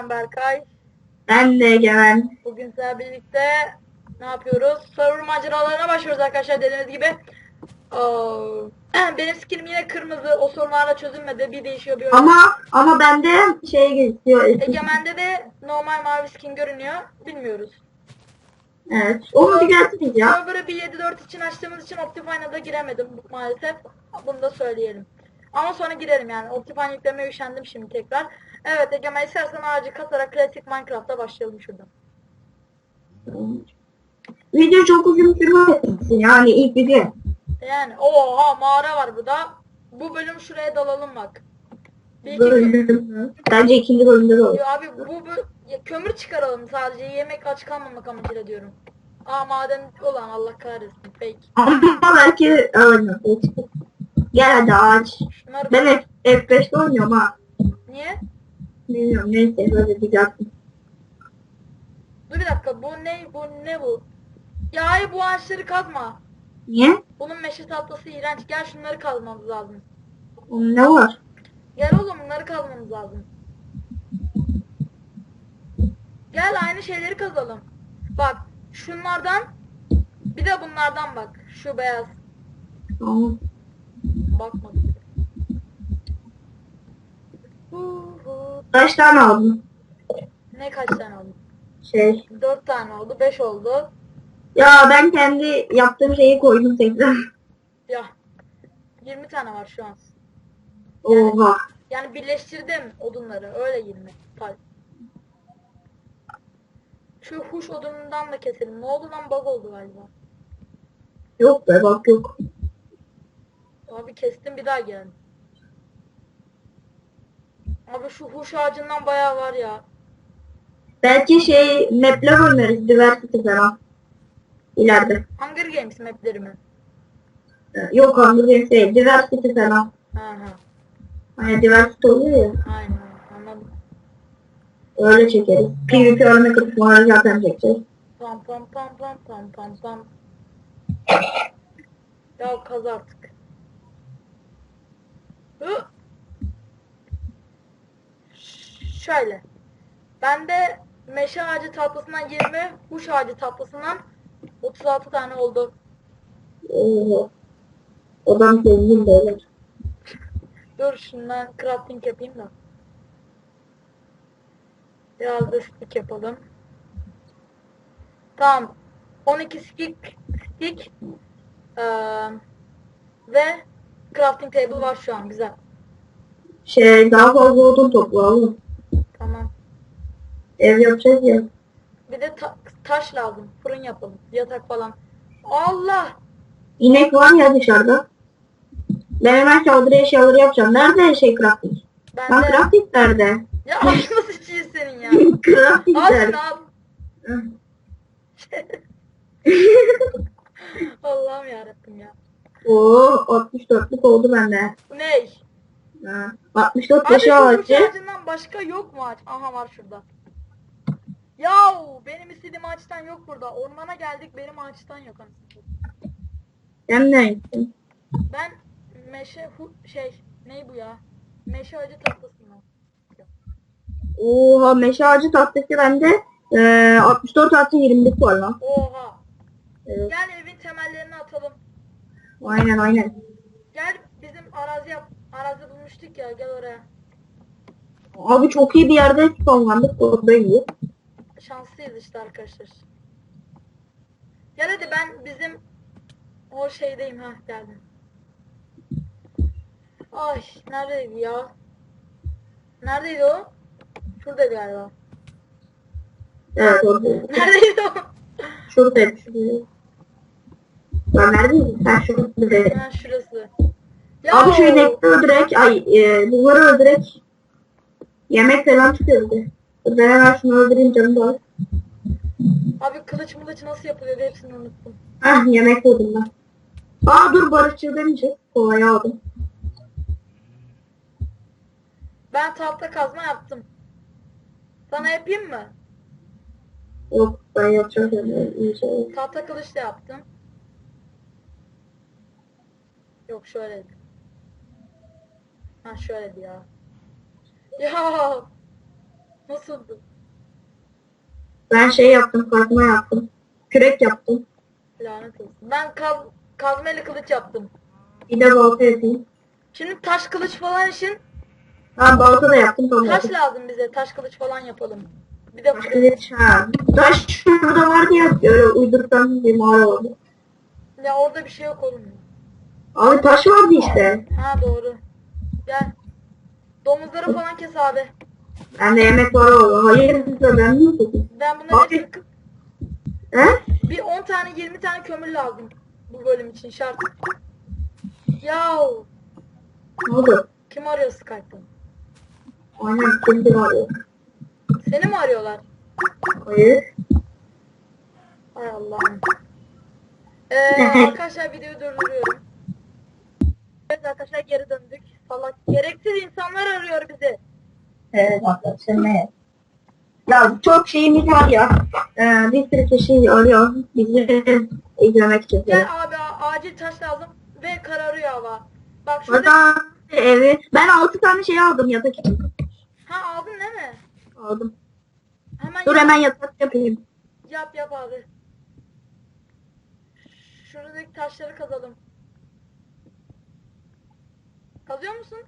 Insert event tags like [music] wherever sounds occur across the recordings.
ben Berkay. Ben de Egemen. Bugün sizlerle birlikte ne yapıyoruz? Server maceralarına başlıyoruz arkadaşlar dediğiniz gibi. Aa, [clears throat] Benim skinim yine kırmızı. O sorunlarla çözülmedi. Bir değişiyor bir. Ama ama bende şey gözüküyor. Egemen'de de normal mavi skin görünüyor. Bilmiyoruz. Evet. Onu düzeltiriz ya. Server'ı bir 7.4 için açtığımız için Optifine'a da giremedim maalesef. Bunu da söyleyelim. Ama sonra girerim yani. Optifine yüklemeye üşendim şimdi tekrar. Evet Egemen istersen ağacı katarak klasik Minecraft'a başlayalım şuradan. Video çok uzun sürmesin yani ilk video. Yani oha mağara var burada. Bu bölüm şuraya dalalım bak. Bir iki Bölüm. Bence ikinci bölümde de olur. Yo abi bu, bu ya kömür çıkaralım sadece yemek aç kalmamak amacıyla diyorum. Aa maden olan Allah kahretsin fake. Ama belki öyle. Gel hadi ağaç. Şunları Ben F- F5'te oynuyorum ha. niye? Bilmiyorum neyse böyle düzelttim. Dur bir dakika bu ne bu ne bu? Ya hayır bu ağaçları kazma. Niye? Bunun meşe tahtası iğrenç. Gel şunları kazmamız lazım. Onun ne var? Gel oğlum bunları kazmamız lazım. Gel aynı şeyleri kazalım. Bak şunlardan bir de bunlardan bak. Şu beyaz. Tamam. Bakmadım. Kaç tane aldın? Ne kaç tane oldu? Şey. Dört tane oldu. Beş oldu. Ya ben kendi yaptığım şeyi koydum tekrar. Ya. 20 tane var şu an. Oha. Yani birleştirdim odunları. Öyle 20. Pardon. Şu huş odunundan da keselim. Ne oldu lan bug oldu galiba. Yok be bak yok. Abi kestim bir daha geldim. Abi şu huş ağacından bayağı var ya. Belki şey map'ler oynarız. Diversity falan. İleride. Hunger Games mapleri mi? Ee, Yok Hunger Games değil. Diversity falan. Ha ha. Hani Diversity oluyor ya. Aynen anladım. Öyle çekeriz. PvP örnek kısımları zaten çekeceğiz. Pam pam pam pam pam pam pam. Ya kaz artık. Hı. Şöyle. Bende meşe ağacı tatlısından 20, huş ağacı tatlısından 36 tane oldu. Oha. Odam zengin böyle. Dur şundan crafting yapayım da. Biraz da stick yapalım. Tamam. 12 stick, stick eee, ve crafting table var şu an güzel. Şey daha fazla odun toplayalım. Ev yapacağız ya. Bir de ta- taş lazım. Fırın yapalım. Yatak falan. Allah! İnek var ya dışarıda. Ben hemen saldırı eşyaları yapacağım. Nerede şey crafting? Ben Lan de... crafting nerede? Ya [laughs] ağzına sıçayım senin ya. [laughs] crafting Al nerede? al. [laughs] Allah'ım yarabbim ya. Oo 64'lük oldu bende. Ne? Ha, 64 Abi taşı ağacı. başka yok mu ağaç? Aha var şurada. Yahu benim istediğim ağaçtan yok burada. Ormana geldik benim ağaçtan yok. anasını satayım. Hem ne gittin? Ben meşe hu, şey ne bu ya? Meşe ağacı tahtasından. Oha meşe ağacı tahtası bende. Ee, 64 artı 20'lik var lan. Oha. Evet. Gel evin temellerini atalım. Aynen aynen. Gel bizim arazi yap. Arazi bulmuştuk ya gel oraya. Abi çok iyi bir yerde spawnlandık. Orada iyi. Şanslıyız işte arkadaşlar. Gel hadi ben bizim o şeydeyim ha geldim. Ay neredeydi ya? Neredeydi o? Şuradaydı galiba. Evet orada. Neredeydi o? Şurada. Şurada. Ben neredeyim? Sen şurada. ha şurası. Ya Abi şu inekleri öldürek. Ay e, bunları öldürek. Yemek falan çıkıyor bir de. Dur Ben hemen şunu öldüreyim canım da. Abi kılıç mılıç nasıl yapılıyordu hepsini unuttum. Hah yemek buldum ben. Aa dur barışçıl demeyecek. Kovayı aldım. Ben tahta kazma yaptım. Sana yapayım mı? Yok ben yapacağım. Yani. İyice. Tahta kılıç da yaptım. Yok şöyleydi. Ha şöyleydi ya. [laughs] Ya Nasıldı? Ben şey yaptım, kazma yaptım. Kürek yaptım. Lanet olsun. Ben kaz, kazmayla kılıç yaptım. Bir de balta yapayım. Şimdi taş kılıç falan için Ha balta da yaptım tamam. taş lazım bize. Taş kılıç falan yapalım. Bir de. Kılıç ha. Taş şurada var diye öyle uydurtan bir mağara oldu. Ya orada bir şey yok oğlum. Abi taş vardı işte. Ha doğru. Gel. Domuzları falan kes abi. Bende yemek var oğlum. Hayır ben mi? Ben bunları Abi. hepsini kı- He? bir 10 tane 20 tane kömür lazım. Bu bölüm için şart. Yahu. Ne oldu? Kim arıyor Skype'tan? Aynen şimdi var ya. Seni mi arıyorlar? Hayır. Hay Allah'ım. Ee, [laughs] arkadaşlar videoyu durduruyorum. Evet arkadaşlar geri döndük. Salak. Gereksiz insanlar arıyor bizi. Evet arkadaşlar ne? Ya çok şeyimiz var ya. Ee, bir sürü kişi arıyor. Bizi izlemek için. Gel abi acil taş lazım ve kararıyor hava. Bak şurada. Burada evi. Ben 6 tane şey aldım yatak için. Ha aldın değil mi? Aldım. Hemen Dur yap, hemen yatak yapayım. yap yap abi. Şuradaki taşları kazalım. Kazıyor musun?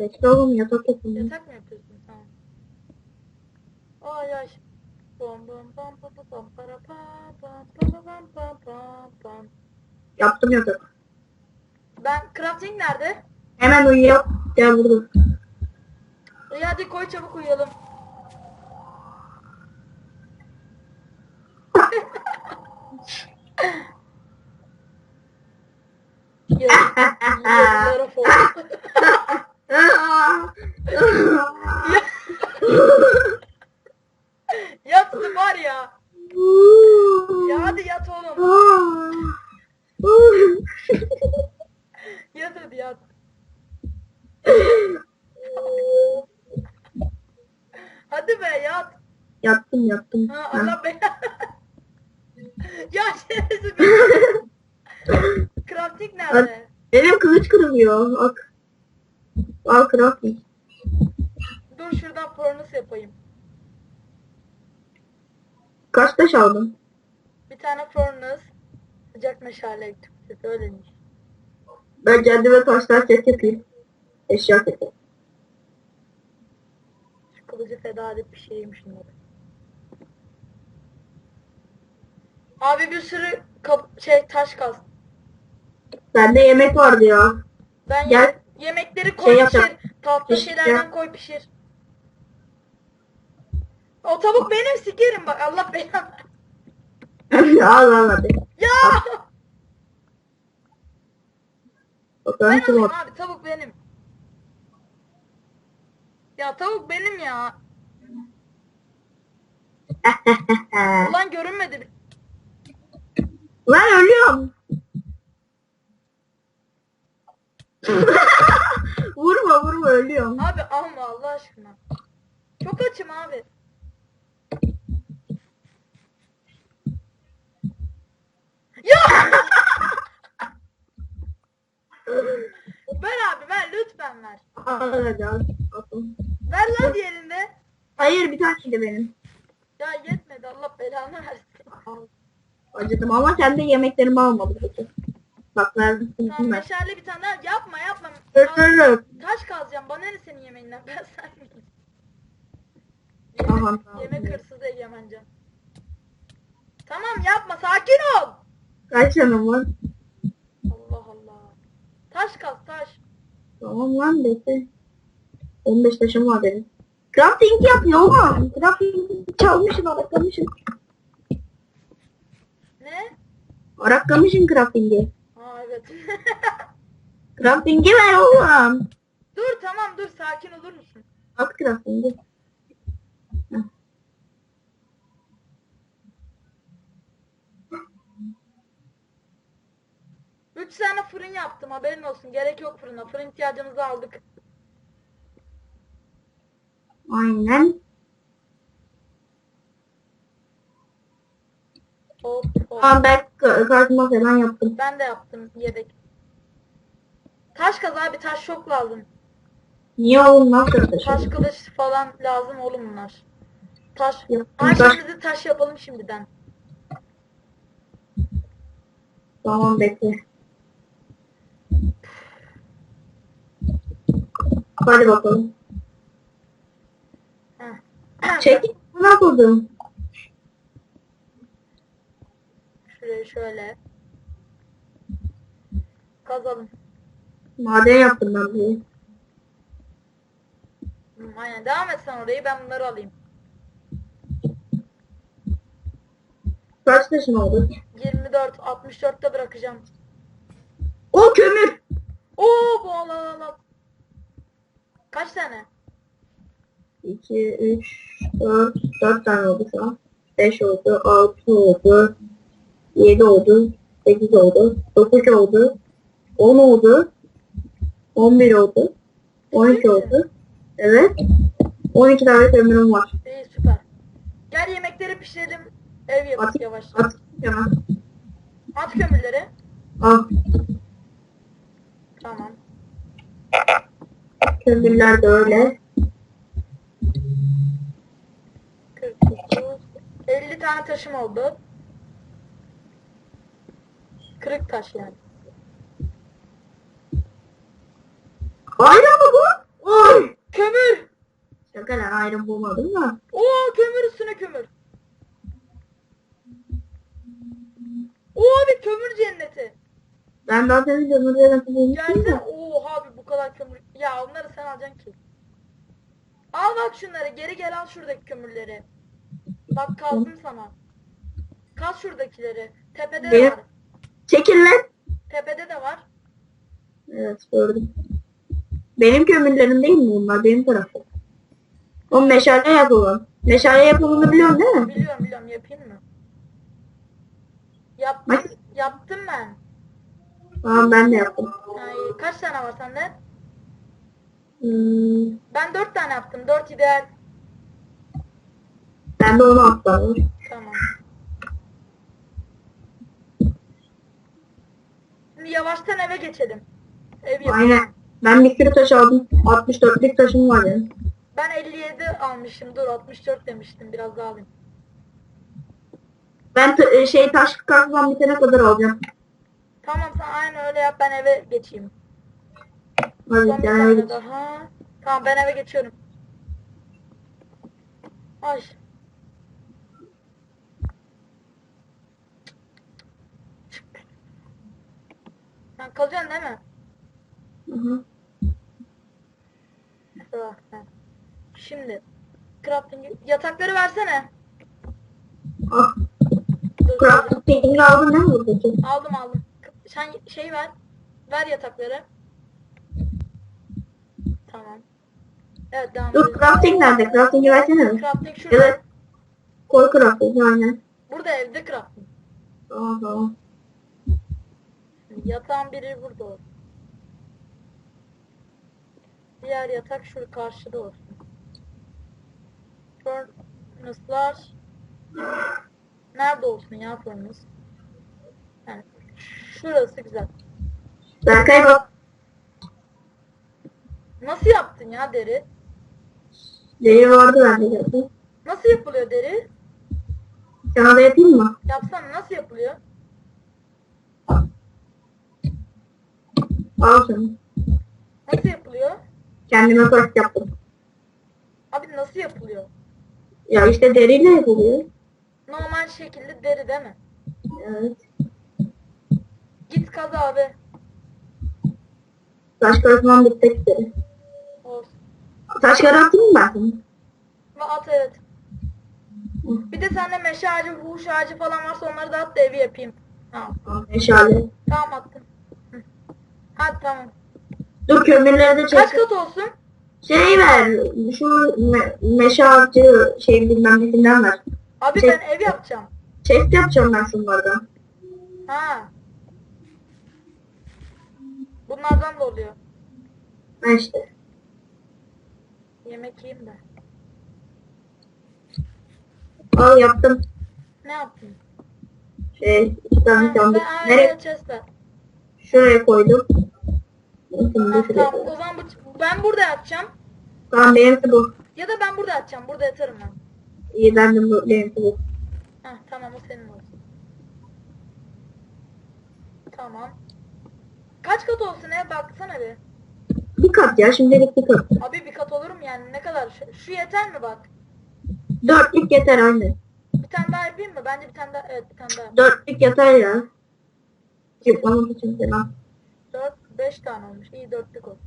Bekle oğlum yatak yapayım. Yatak mı yapıyorsun? Tamam. Ay ay. Bam bam bam bam bam bam para pa pam pam pam pam pam pam. Yaptım yatak. Ben crafting nerede? Hemen uyuyup gel burada. İyi hadi koy çabuk uyuyalım. Yazık- Yazıklara fol. Yat var ya. Ya hadi yat oğlum. Yat hadi yat. Hadi be yat. Yattım yattım. Ha. Allah be. ya [laughs] şerefsiz. Crafting nerede? Benim kılıç kırılıyor. Bak. Crafting. Dur şuradan furnace yapayım. Kaç taş aldın? Bir tane furnace. Sıcak meşale Türkçesi öyleymiş. Ben kendime taşlar set yapayım. Eşya seti. Şu kılıcı feda edip pişireyim şunları. Abi bir sürü kap şey taş kaz. Bende yemek vardı ya. Ben Gel. Ye- yemekleri koy Şey pişir. Tahta Pişir. şeylerden koy pişir. O tavuk benim sikerim bak Allah belanı. [laughs] al al hadi. Ya! Ben kim alayım abi tavuk benim. Ya tavuk benim ya. [laughs] Ulan görünmedi. Lan ölüyorum. [laughs] vurma vurma ölüyorum. Abi alma Allah aşkına. Çok açım abi. Ya! ver abi ver lütfen ver. Al hadi al. Al. Ver lan diğerinde. Hayır bir taneydi benim. Ya yetmedi Allah belanı versin. Acıdım ama kendi yemeklerimi almadı peki. Bak verdim. Tamam ben. meşale bir tane daha yapma yapma. Dur. Taş kazacağım bana ne senin yemeğinden ben sen miyim? Tamam, Yemek, tamam. yemek hırsızı Egemencan. Tamam yapma sakin ol. Kaç yanım var? Allah Allah. Taş kaz taş. Tamam lan bekle. 15 taşım var benim. Crafting yapıyor oğlum. Crafting çalmışım araklamışım. Ne? Araklamışım crafting'i. Evet. [laughs] Crafting'i ver oğlum. dur tamam dur sakin olur musun? At crafting'i. Üç tane fırın yaptım haberin olsun. Gerek yok fırına. Fırın ihtiyacımızı aldık. Aynen. Hop hop. Tamam ben kazma falan yaptım. Ben de yaptım yedek. Taş kaz abi taş çok lazım. Niye oğlum nasıl Taş taşıyor? kılıç falan lazım oğlum bunlar. Taş. Ay taş- taş yapalım şimdiden. Tamam bekle. Hadi bakalım. Heh. Çek. [clears throat] Buna kurdum. Şurayı şöyle. Kazalım. Maden yaptım ben burayı. Hı, aynen devam et sen orayı ben bunları alayım. Kaç taşın oldu? 24, 64'te bırakacağım. O kömür. Oo bu al, al. Kaç tane? 2, 3, 4, 4 tane oldu şu an. 5 oldu, 6 oldu, 7 oldu, 8 oldu, 9 oldu, 10 oldu, 11 oldu, 12 oldu. Evet. 12 tane kömürüm var. İyi süper. Gel yemekleri pişirelim. Ev yapıp At, yavaş. at yana. At kömürleri. Al. Tamam. Kömürler de öyle. 49. 50 tane taşım oldu. Kırık taş yani. Ayran mı bu? Oy! Kömür. Şaka lan ayran bulmadım da. Oo kömür üstüne kömür. Oo abi kömür cenneti. Ben daha senin kömürleri bulmuştum Gelsene. da. Oo abi bu kadar kömür. Ya onları sen alacaksın ki. Al bak şunları. Geri gel al şuradaki kömürleri. Bak kaldım sana. Kaz şuradakileri. Tepede de Benim- var. Çekil lan. Tepede de var. Evet gördüm. Benim kömürlerim değil mi bunlar? Benim tarafım. O meşale yapalım. Meşale yapımını biliyorsun değil mi? Biliyorum biliyorum yapayım mı? Yaptım. Bak. Yaptım ben. Tamam ben de yaptım. Ay, kaç tane var sende? Hmm, Ben dört tane yaptım. Dört ideal. ben de onu atladım. Tamam. Yavaştan eve geçelim. Ev yapalım. Aynen. Ben bir sürü taş aldım. 64'lük taşım var yani. Ben 57 almışım. Dur 64 demiştim. Biraz daha alayım. Ben e, şey taş kazmam bitene kadar alacağım. Tamam sen aynı öyle yap. Ben eve geçeyim. Hadi Son bir sen eve git. daha. Tamam ben eve geçiyorum. Ay. Sen kalacaksın değil mi? Hı hı. Ah, ha. Şimdi crafting yatakları versene. Ah, Dur, craft tekniğini aldın değil mi buradaki? Aldım aldım. Sen şey ver. Ver yatakları. Tamam. Evet devam Dur edelim. crafting nerede? Crafting'i versene. Crafting şurada. Evet. Koy crafting aynen. Burada evde crafting. Tamam tamam. Yatağın biri burada olsun. Diğer yatak şu karşıda olsun. Furnace'lar nerede olsun ya furnace? Yani şurası güzel. Berkay bak. Nasıl yaptın ya deri? Deri vardı bende zaten. Nasıl yapılıyor deri? Sana da yapayım mı? Yapsana nasıl yapılıyor? Al sana. Nasıl yapılıyor? Kendime taş yaptım. Abi nasıl yapılıyor? Ya işte deriyle yapılıyor. Normal şekilde deri değil mi? Evet. Git kaz abi. Taş kazmam bitmek üzere. Olsun. Taşları attım mı ben at evet. Bir de sende meşe ağacı, huş ağacı falan varsa onları da at da evi yapayım. Tamam. Al, Meşale. Tamam attım. Hadi tamam. Dur kömürleri de Kaç çek. kat olsun? Şey ver. Şu me meşe ağacı şey bilmem nesinden ver. Abi Çek. ben ev yapacağım. Chest yapacağım ben şunlardan. Ha. Bunlardan da oluyor. Ha işte. Yemek yiyeyim de. Al yaptım. Ne yaptın? Şey iki tane Ha, sandık. Nereye? Nereye? Şuraya koydum. Şimdi şuraya tamam o zaman bu, Ben burada yatacağım. Tamam benimki bu. Ya da ben burada yatacağım. Burada yatarım ben. İyi ben de bu. Benimki bu. Heh, tamam o senin olsun. Tamam. Kaç kat olsun ya baksana bir. Bir kat ya şimdilik bir kat. Abi bir kat olur mu yani ne kadar? Şu, şu yeter mi bak? Dörtlük yeter anne. Bir tane daha yapayım mı? Bence bir tane daha evet bir tane daha. Dörtlük yeter ya. Çıkmamak için falan. 4 5 tane olmuş. İyi dörtlük olsun.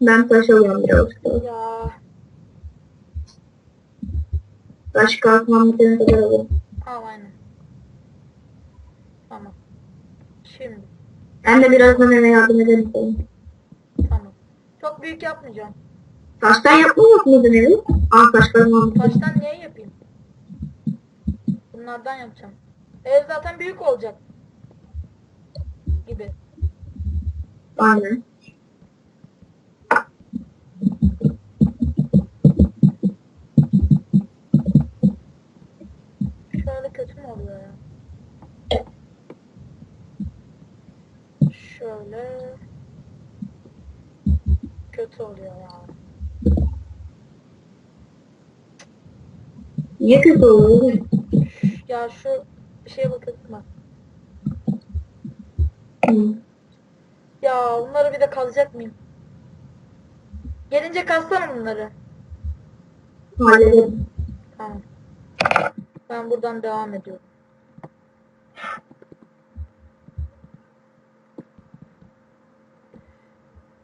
Ben taş alıyorum birazcık. Ya Taş kalkmam bitene kadar alırım. al aynen. Tamam. Şimdi Ben de birazdan eve yardım ederim tamam. Çok büyük yapmayacağım. Taştan yapmıyor muydun evi? Aa taş kalmam. Taştan niye yapayım? Bunlardan yapacağım. Ev zaten büyük olacak. Gibi. Aynen. Şöyle kötü mü oluyor ya? Şöyle kötü oluyor ya. Niye kötü oluyor? Ya şu şeye bakın bak. Hı. Ya bunları bir de kazacak mıyım? Gelince kazsana bunları. Hallederim. Tamam. Ben buradan devam ediyorum.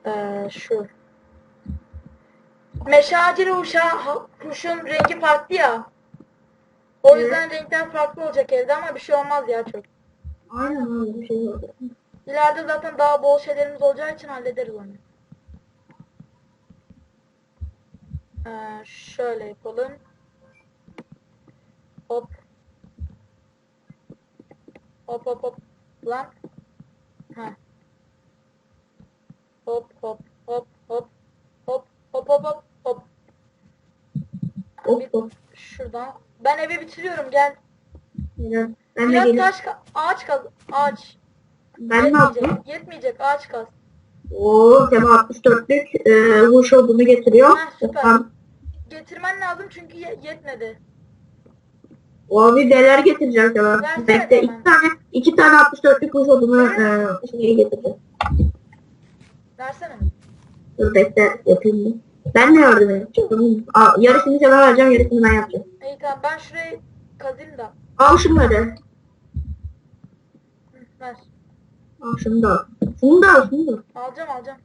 Ee, şu. Meşacir uşağı, kuşun rengi farklı ya. O yüzden renkler farklı olacak evde ama bir şey olmaz ya çok. Aynen öyle bir şey oldu. İleride zaten daha bol şeylerimiz olacağı için hallederiz onu. Ee, şöyle yapalım. Hop. Hop hop hop. Lan. Ha. Hop hop hop hop. Hop hop hop hop hop. Hop hop. Şuradan. Ben evi bitiriyorum gel. Biraz. Ben de Biraz gelip. taş ka- ağaç kaz ağaç. Ben ne yaptım? Yetmeyecek, yetmeyecek ağaç kaz. Oo tema 64'lük e, huş olduğunu getiriyor. Ha, süper. Tamam. Getirmen lazım çünkü ye- yetmedi. O abi neler getireceğim. Versene Bekle iki tane, iki tane 64'lük huş olduğunu e, şeyi getireceğim. Versene. Dur bekle yapayım mı? Ben de yardım edeceğim. Aa, yarısını sana vereceğim, yarısını ben yapacağım. İyi tamam ben şurayı kazayım da. Al şunları. Hı, ver. Al şunu da al. Şunu da al, şunu da al. Alacağım alacağım.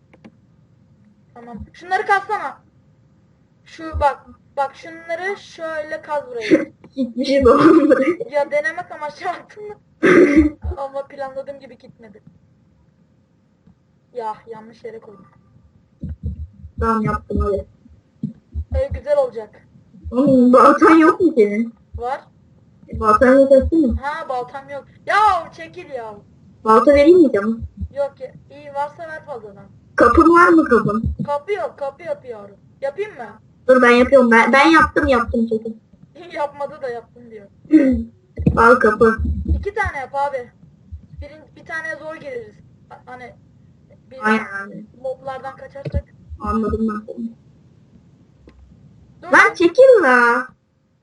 Tamam. Şunları kazsana. Şu bak. Bak şunları şöyle kaz burayı. Hiçbir şey de olmadı. ya denemek amaçlı attım. Ama planladığım gibi gitmedi. Ya yanlış yere koydum. Tamam yaptım hadi. Ev güzel olacak. Oğlum baltan yok mu senin? Var. Baltan yok etsin mi? Ha baltam yok. Ya çekil ya. Balta vereyim mi canım? Yok ya. İyi varsa ver fazladan. Kapın var mı kapın? Kapı yok kapı yapıyorum. Yapayım mı? Dur ben yapıyorum. Ben, ben yaptım yaptım çekin. [laughs] Yapmadı da yaptım diyor. [clears throat] al kapı. İki tane yap abi. Bir, bir taneye zor geliriz. Hani bir aynen. moblardan kaçarsak. Anladım ben seni. Dur. Lan çekil la.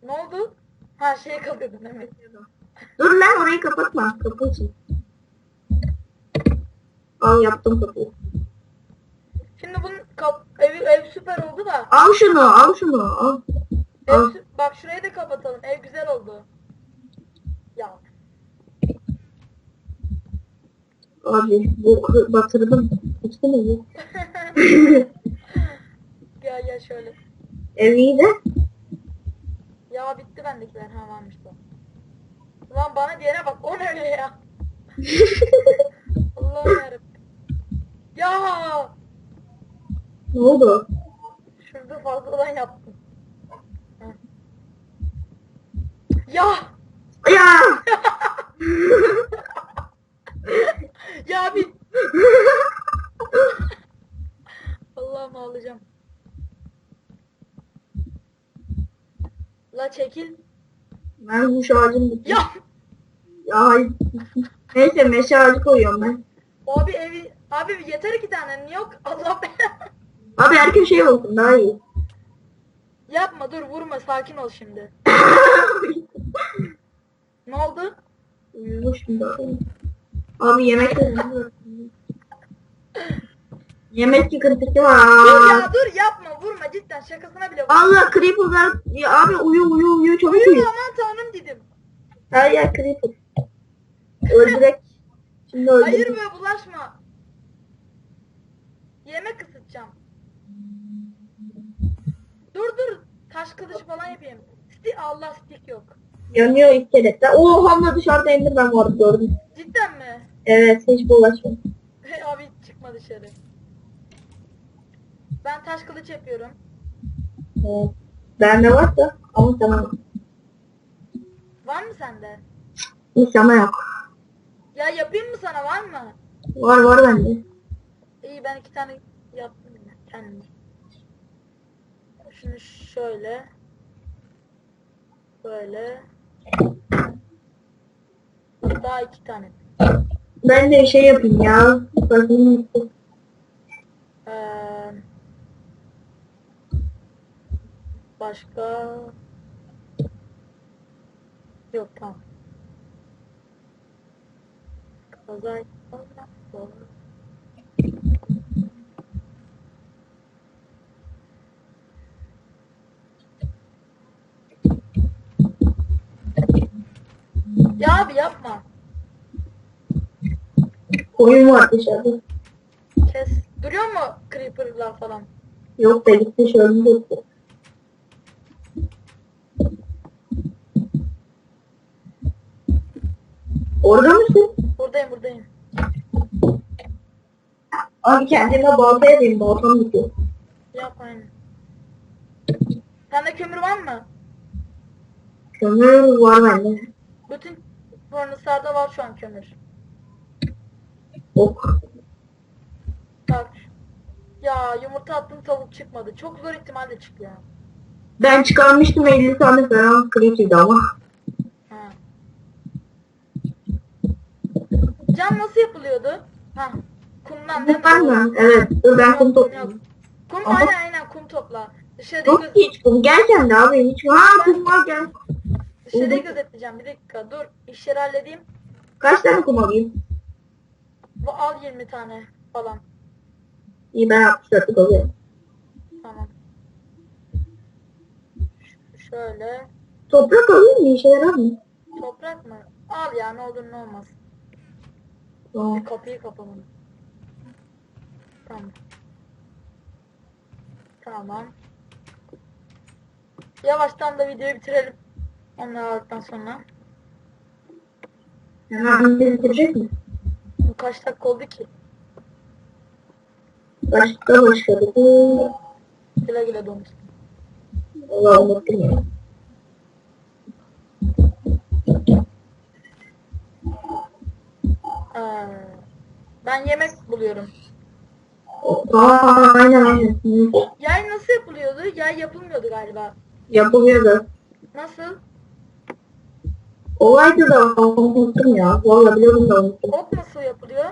Ne oldu? Ha şey kalıyordun evet. Dur lan orayı kapatma. Kapı için. Al yaptım kapıyı. Şimdi bunun kap evi ev süper oldu da. Al şunu al şunu al. Ev Al. bak şurayı da kapatalım. Ev güzel oldu. Ya. Abi bu batırdım. Bitti mi? [laughs] gel gel şöyle. Ev iyi de. Ya bitti bendekiler. Ha varmış da. Ulan bana diyene bak. O ne öyle ya? [laughs] Allah'ım yarabbim. Ya. Ne oldu? Şurada fazladan yaptım. Heh. Ya! Ya [laughs] bir... Allah'ım ağlayacağım. La çekil. ben bu ağacım bitti. Ya! Ya. Neyse meşe ağacı koyuyorum ben. Abi evi Abi yeter iki tane. Yok Allah belanı. [laughs] Abi herkes şey olsun daha iyi. Yapma dur vurma sakin ol şimdi. [laughs] Ne oldu? Uyumuşum da. Abi yemek [laughs] Yemek sıkıntısı Dur var. ya dur yapma vurma cidden şakasına bile vurma. Allah creeper'lar ya abi uyu uyu uyu çabuk uyu. Uyu aman tanrım dedim. Hayır ya creeper. Öldürek. Şimdi öldürek. Hayır be bulaşma. Yemek ısıtacağım. Dur dur. Taş kılıç falan yapayım. Sti Allah stick yok. Yanıyor iskeletler. Oo hamla dışarıda Enderman vardı gördüm. Cidden mi? Evet hiç bulaşma. Hey [laughs] abi çıkma dışarı. Ben taş kılıç yapıyorum. Evet. Bende var da ama tamam. Var mı sende? Hiç ama yok. Ya yapayım mı sana var mı? Var var bende. İyi ben iki tane yaptım yine kendim. Şunu şöyle. Böyle. Daha iki tane. Ben de şey yapayım ya. Ee, başka yok tamam. Kaza Ya abi yapma. Koyun var dışarıda. Kes. Duruyor mu creeper'lar falan? Yok da gitti şöyle gitti. Orada mısın? Buradayım buradayım. Abi kendime balta yapayım. Baltam bitiyor. Yap aynen. Sende kömür var mı? Kömür var bende. Bütün furnace'larda var şu an kömür. Ok. Bak. Ya yumurta attım tavuk çıkmadı. Çok zor ihtimalle çıkıyor. Ben çıkarmıştım 50 tane falan creepy'di ama. Ha. Cam nasıl yapılıyordu? Ha. Kumdan değil mi? Mı? Evet. Dur ben kum toplayayım. Kum Ama- aynen aynen kum topla. Dışarıda Yok göz, hiç kum. Gel sen de abi. Hiç Ha kum var gel. dışarıda gözetleyeceğim. Bir dakika dur. İşleri halledeyim. Kaç tane kum alayım? Bu al 20 tane falan. İyi ben 64'lük alıyorum. Tamam. Ş- Şöyle. Toprak alayım mı? İşe yarar mı? Toprak mı? Al ya ne olur ne olmaz. Tamam. Bir kapıyı kapalım. Tamam. Tamam. Yavaştan da videoyu bitirelim. Onları aldıktan sonra. Hemen bitirecek mi? Bu kaç dakika oldu ki? Başka başladı. Güle güle domuz. Allah unuttum ya. Ee, ben yemek buluyorum. Aa aynen aynen. Yay nasıl yapılıyordu? Yay yapılmıyordu galiba. Yapılıyordu. Nasıl? Kolaydı da unuttum ya. Valla biliyorum da unuttum. Ok nasıl yapılıyor?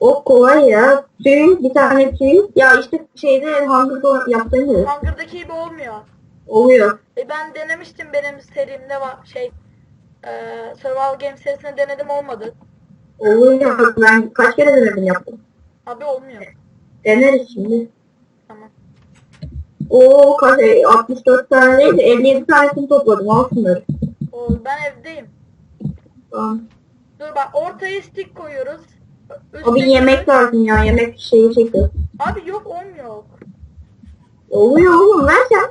O kolay ya. Tüy, bir tane tüy. Ya işte şeyde Hunger'da yaptığımız Hunger'daki gibi olmuyor. oluyor. E ben denemiştim benim serimde var şey e, Survival Games serisinde denedim olmadı. Oluyor. Ben kaç kere denedim yaptım. Abi olmuyor. Deneriz şimdi. Tamam. Oo kaç, e, 64 tane değil de 57 tanesini topladım. Al şunları. O, ben evdeyim. Tamam. Dur bak ortaya stick koyuyoruz. Üstüne Abi yemek lazım ya. Yemek şeyi çekiyor. Abi yok olmuyor. Oluyor oğlum ver sen.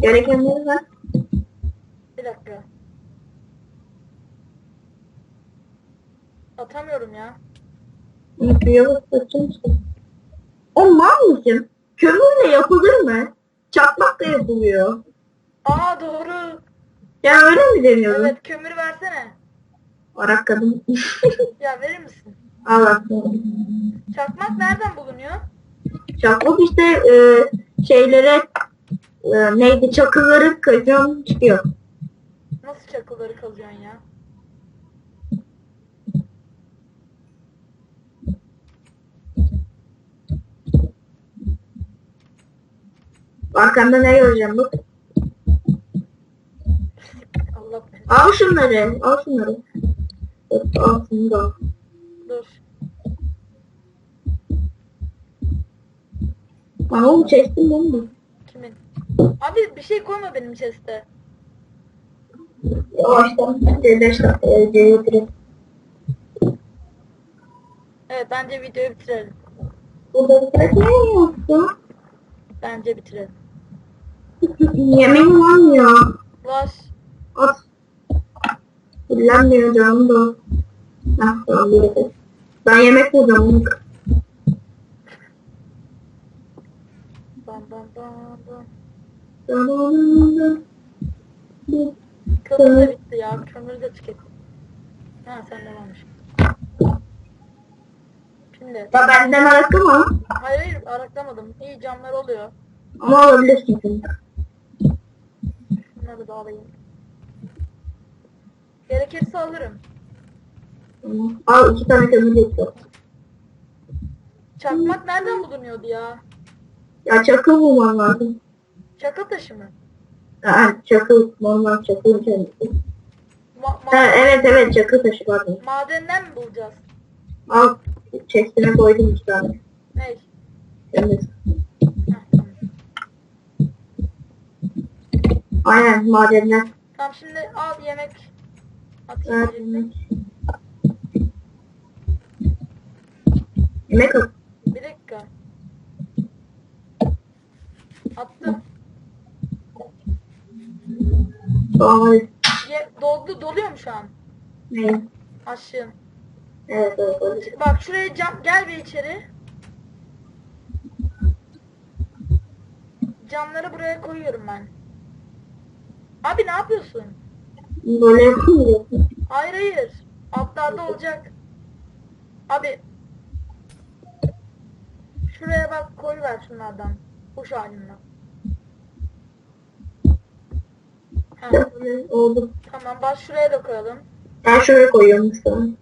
Gerekenleri ver. Bir dakika. Atamıyorum ya. Basacağım işte. O mal mısın? Kömürle yapılır mı? Çakmak da yapılıyor. Aa doğru. Ya öyle mi deniyordu? Evet kömür versene. Arak kadın. [laughs] Ya verir misin? Allah. Çakmak nereden bulunuyor? Çakmak işte e, şeylere e, neydi çakılları kırıyorum çıkıyor. Nasıl çakılları kazıyorsun ya? Arkamda ne göreceğim bak. Allah Al şunları. Al şunları. Bak, Al şunu da al. dur. Aa, oğlum çektim değil mi? Kimin? Abi bir şey koyma benim chest'e. Yavaştan. 5 dakika. Videoyu bitireyim. Evet bence videoyu bitirelim. Burada bitirek ne yaptı? Bence bitirelim. Yemeğim ya. Var. At. Kullanmıyor canım da. Heh, tamam bir. Ben yemek bulacağım. Bam bam bam bam. Kömür de bitti ya. Kömürü de tükettim. Ha sen de varmış. Şimdi. Ya benden araklama. Hayır hayır araklamadım. İyi camlar oluyor. Ama alabilirsin şimdi. Şunları da alayım. Gerekirse alırım. Al iki tane kömür getir. Çakmak nereden bulunuyordu ya? Ya çakıl bulman lazım. Çakıl taşı mı? Ha, çakıl, normal çakıl kendisi. Ma- Ha, evet evet çakıl taşı pardon. madenden mi bulacağız? Al chestine koydum iki tane. Ne? Temiz. Heh, tamam. Aynen madenler. Tamam şimdi al yemek. Atayım Evet, yemek. Yemek at. Bir dakika. Attım. Hadi. Ye, doldu, doluyor mu şu an? Ne? Aşığım. Evet evet hadi. Bak şuraya cam, gel bir içeri. Camları buraya koyuyorum ben. Abi ne yapıyorsun? Böyle yapamayacaksın. Hayır hayır. Altlarda olacak. Abi. Şuraya bak koy ver şunlardan. Kuş halinden. Ha, oldu. tamam bak şuraya da koyalım. Ben şöyle koyuyorum şu an.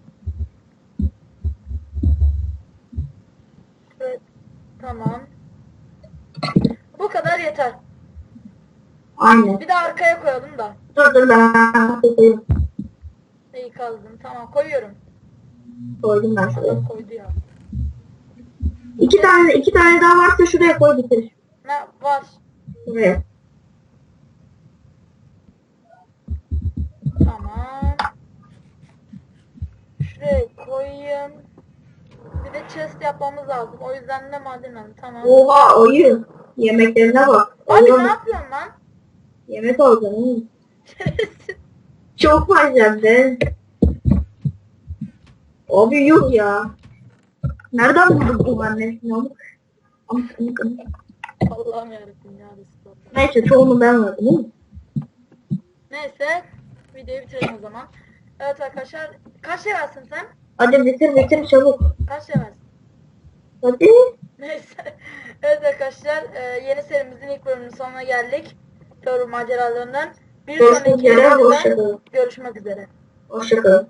Evet. Tamam. Bu kadar yeter. Aynen. Bir de arkaya koyalım da. Dur dur ben koyuyorum. İyi kazdım. Tamam koyuyorum. Koydum ben şuraya. Koydu ya. İki tane iki tane daha varsa şuraya koy bitir. Ne var? Şuraya. Tamam. Şuraya koyayım. Bir de chest yapmamız lazım. O yüzden de maden aldım. Tamam. Oha ayı. Yemeklerine bak. Abi Allah'ım, ne yapıyorsun lan? Yemek alacağım [laughs] oğlum. Çok var sende. Abi yok ya. Nereden buldun bu annesini oğlum? Am- am- am. Allah'ım yarabbim ya Resulallah. Neyse çoğunu ben verdim değil mi? Neyse. Videoyu bitirelim o zaman. Evet arkadaşlar. Kaç seversin sen? Hadi bitir bitir çabuk. Kaç seversin? Hadi. Neyse. [laughs] Evet arkadaşlar. e, yeni serimizin ilk bölümünün sonuna geldik. Terör maceralarından. Bir Görüşmek sonraki üzere. görüşmek üzere. Hoşçakalın.